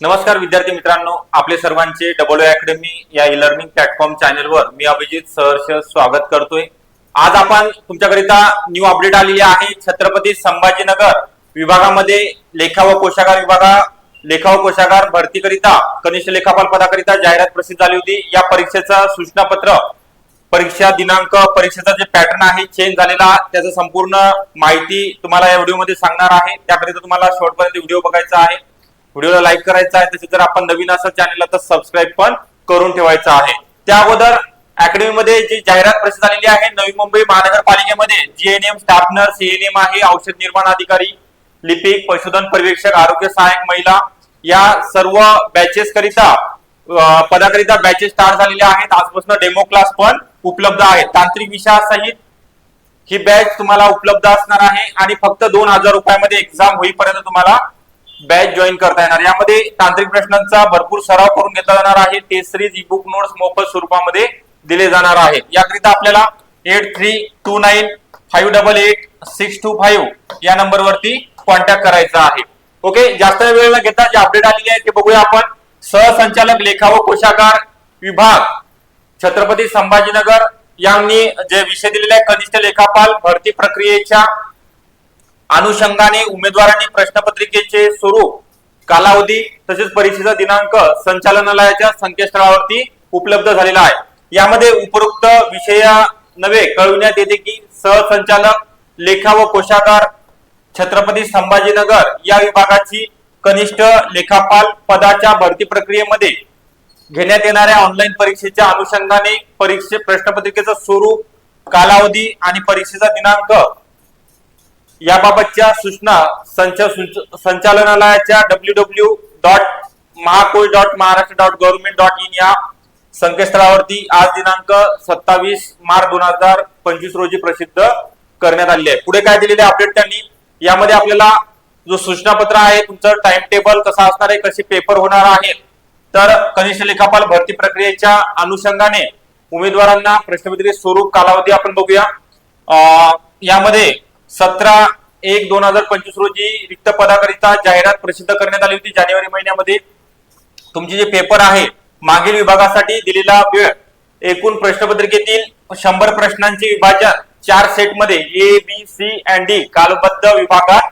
नमस्कार विद्यार्थी मित्रांनो. आपले सर्वांचे डबल अकॅडमी या ई लर्निंग प्लॅटफॉर्म चॅनलवर मी अभिजित सहर्ष स्वागत करतोय. आज आपण तुमच्याकरिता न्यू अपडेट आलेली आहे. छत्रपती संभाजीनगर विभागामध्ये लेखा व कोशागार विभागा लेखा व कोशागार भरतीकरिता कनिष्ठ लेखापाल पदाकरिता जाहिरात प्रसिद्ध झाली होती. या परीक्षेचा सूचनापत्र परीक्षा दिनांक परीक्षेचा जे पॅटर्न आहे चेंज झालेला त्याचं संपूर्ण माहिती तुम्हाला या व्हिडिओमध्ये सांगणार आहे. त्याकरिता तुम्हाला शेवटपर्यंत व्हिडिओ बघायचा आहे. व्हिडिओला लाईक करायचा आहे तसेच जर आपण नवीन असाल चॅनलला तर सबस्क्राईब पण करून ठेवायचं आहे. त्या अगोदर अकॅडमीमध्ये जी जाहिरात प्रसिद्ध झालेली आहे नवी मुंबई महानगरपालिकेमध्ये जीएनएम स्टाफ नर्स सीएनएम आहे औषध निर्माण अधिकारी लिपिक पशुधन पर्यवेक्षक आरोग्य सहाय्यक महिला या सर्व बॅचेस करिता पदाकरिता बॅचेस स्टार्ट झालेल्या आहेत. आजपासून डेमो क्लास पण उपलब्ध आहेत. तांत्रिक विषयासहित ही बॅच तुम्हाला उपलब्ध असणार आहे. आणि फक्त दोन हजार रुपयामध्ये एक्झाम होईपर्यंत तुम्हाला बॅच जॉईन करता येणार. यामध्ये तांत्रिक प्रश्नांचा भरपूर सराव करून घेतला जाणार आहे. Test series e book notes मोफत स्वरूपामध्ये दिले जाणार आहेत याकरिता आपल्याला eight three two nine five double eight six two five या नंबरवरती कॉन्टॅक्ट करायचा आहे. ओके जास्त वेळ न घेता जे अपडेट आलेली आहे ते बघूया आपण. सहसंचालक लेखा व कोशागार विभाग छत्रपती संभाजीनगर यांनी जे विषय दिलेले आहे कनिष्ठ लेखापाल भरती प्रक्रियेच्या अनुषंगाने उमेदवारांनी प्रश्नपत्रिकेचे स्वरूप कालावधी तसेच परीक्षेचा दिनांक संचालनालयाच्या संकेतस्थळावरती उपलब्ध झालेला आहे. यामध्ये उपरोक्त विषय नवे कळविण्यात येते की सहसंचालक लेखा व कोशागार छत्रपती संभाजीनगर या विभागाची कनिष्ठ लेखापाल पदाच्या भरती प्रक्रियेमध्ये घेण्यात येणाऱ्या ऑनलाईन परीक्षेच्या अनुषंगाने परीक्षे प्रश्नपत्रिकेचं स्वरूप कालावधी आणि परीक्षेचा दिनांक याबाबतच्या सूचना संचालनालयाच्या W W dot Mahakosh dot Maharashtra dot government dot in या संकेतस्थळावरती आज दिनांक सत्तावीस मार्च दोन हजार पंचवीस रोजी प्रसिद्ध करण्यात आलेली आहे. पुढे काय दिलेले अपडेट त्यांनी? यामध्ये आपल्याला जो सूचनापत्र आहे तुमचं टाइम टेबल कसा असणार आहे कसे पेपर होणार आहेत तर कनिष्ठ लेखापाल भरती प्रक्रियेच्या अनुषंगाने उमेदवारांना प्रश्नपत्रिके स्वरूप कालावधी आपण बघूया. यामध्ये सतरा एक दोन हजार पंचवीस रोजी रिक्त पदाकरिता जाहिरात प्रसिद्ध करण्यात आली होती जानेवारी महिन्यामध्ये. तुमचे जे पेपर आहे मागील विभागासाठी दिलेला वेळ एकूण प्रश्नपत्रिकेतील शंभर प्रश्नांचे विभाजन चार सेटमध्ये A B C and D कालबद्ध विभागात.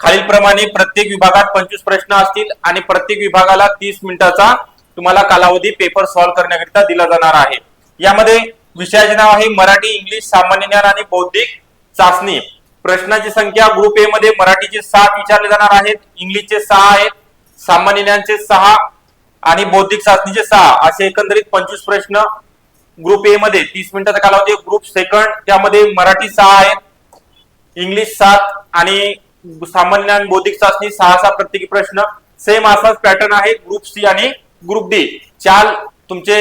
खालीलप्रमाणे प्रत्येक विभागात पंचवीस प्रश्न असतील आणि प्रत्येक विभागाला तीस मिनिटाचा तुम्हाला कालावधी पेपर सॉल्व्ह करण्याकरिता दिला जाणार आहे. यामध्ये विषयाचे नाव आहे मराठी इंग्लिश सामान्य ज्ञान आणि बौद्धिक चाचणी. प्रश्नाची संख्या ग्रुप ए मध्ये मराठीचे सात विचारले जाणार आहेत इंग्लिशचे सहा आहेत सामान्य ज्ञानचे सहा आणि बौद्धिक चाचणीचे सहा. असे एकंदरीत पंचवीस प्रश्न ग्रुप ए मध्ये. तीस मिनिटाचा कालावधी ग्रुप सेकंड त्यामध्ये मराठी सहा आहेत इंग्लिश सात आणि सामान्य ज्ञान बौद्धिक चाचणी सहा सहा प्रत्येकी प्रश्न. सेम असाच पॅटर्न आहे ग्रुप सी आणि ग्रुप डी चार तुमचे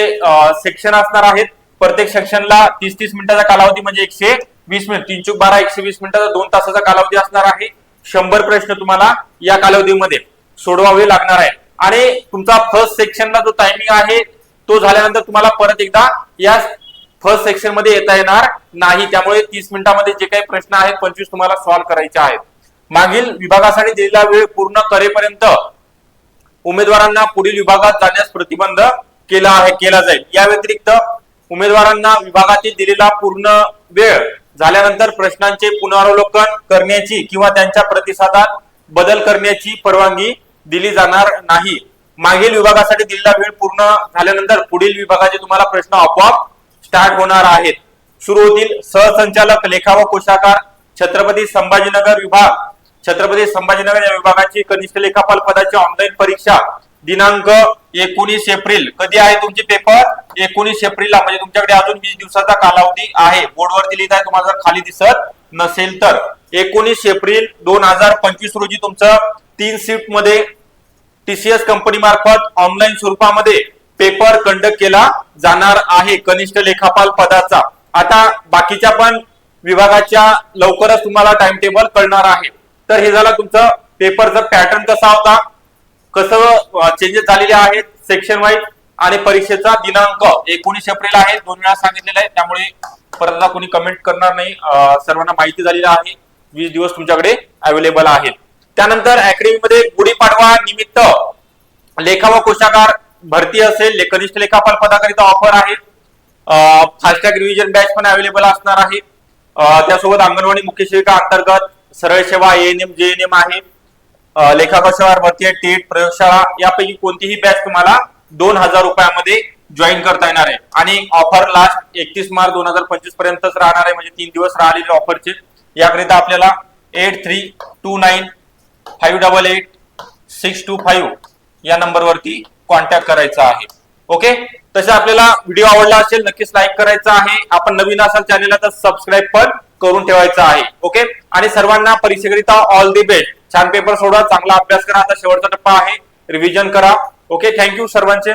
सेक्शन असणार आहेत. प्रत्येक सेक्शनला तीस तीस मिनिटाचा कालावधी म्हणजे एकशे वीस मिनिट तीन चूक बारा एकशे वीस मिनिटाचा दोन तासाचा कालावधी असणार आहे. शंभर प्रश्न तुम्हाला या कालावधीमध्ये सोडवावे लागणार आहे. आणि तुमचा फर्स्ट सेक्शनला जो टायमिंग आहे तो झाल्यानंतर तुम्हाला परत एकदा या फर्स्ट सेक्शनमध्ये येता येणार नाही. त्यामुळे तीस मिनिटांमध्ये जे काही प्रश्न आहेत पंचवीस तुम्हाला सॉल्व्ह करायचे आहेत. मागील विभागासाठी दिलेला वेळ पूर्ण करेपर्यंत उमेदवारांना पुढील विभागात जाण्यास प्रतिबंध केला आहे केला जाईल. या व्यतिरिक्त उमेदवारांना विभागातील दिलेला पूर्ण वेळ झाल्यानंतर प्रश्नांचे पुनरावलोकन करण्याची किंवा त्यांच्या प्रतिसादात बदल करण्याची परवानगी दिली जाणार नाही. मागील विभागासाठी दिलेला वेळ पूर्ण झाल्यानंतर पुढील विभागाचे तुम्हाला प्रश्न आपोआप स्टार्ट होणार आहेत. सुरू होतील सहसंचालक लेखा व कोशाकार छत्रपती संभाजीनगर विभाग. छत्रपती संभाजीनगर या विभागाची कनिष्ठ लेखापाल पदाची ऑनलाईन परीक्षा दिनांक एकोणीस एप्रिल. कधी आहे तुमचे पेपर एकोणीस एप्रिलला. म्हणजे तुमच्याकडे अजून वीस दिवसाचा कालावधी आहे. बोर्डवरती लिहित आहे तुम्हाला जर खाली दिसत नसेल तर. एकोणीस एप्रिल दोन हजार पंचवीस रोजी तुमचं तीन शिफ्टमध्ये टीसीएस कंपनी मार्फत ऑनलाईन स्वरूपामध्ये पेपर कंडक्ट केला जाणार आहे कनिष्ठ लेखापाल पदाचा. आता बाकीच्या पण विभागाच्या लवकरच तुम्हाला टाइम टेबल कळणार आहे. तर हे झालं तुमचं पेपरचा पॅटर्न कसा होता? कसं चेंजेस झालेले आहेत सेक्शन वाईज आणि परीक्षेचा दिनांक एकोणीस एप्रिल आहे दोन वेळा सांगितलेला आहे. त्यामुळे परत कोणी कमेंट करणार नाही. सर्वांना माहिती झालेली आहे. वीस दिवस तुमच्याकडे अवेलेबल आहेत. त्यानंतर अकॅडमीमध्ये गुढीपाडवा निमित्त लेखा व कोशागार भरती असेल. कनिष्ठ लेखापाल पदाकरिता ऑफर आहे. फास्टॅग रिव्हिजन बॅच पण अवेलेबल असणार आहे. त्यासोबत अंगणवाडी मुख्य सेविका अंतर्गत सरळ सेवा एएनएम जेएनएम आहे. अं, भारतीय भरती टेट प्रयोगशाळा यापैकी कोणतीही बॅच तुम्हाला दोन हजार रुपयामध्ये जॉईन करता येणार आहे. आणि ऑफर लास्ट एकतीस मार्च दोन हजार पंचवीस पर्यंतच राहणार आहे. म्हणजे तीन दिवस राहिलेले ऑफरचे याकरिता आपल्याला eight three two nine five double eight six two five या नंबरवरती कॉन्टॅक्ट करायचा आहे. ओके तसे आपल्याला व्हिडिओ आवडला असेल नक्कीच लाईक करायचा आहे. आपण नवीन असाल चॅनेलला तर सबस्क्राईब पण करून ठेवायचं आहे. ओके आणि सर्वांना परीक्षेकरिता ऑल दी बेस्ट छान पेपर सोडा चांगला अभ्यास करा. आता शेवटचा टप्पा आहे. रिव्हिजन करा. ओके थँक्यू सर्वांचे.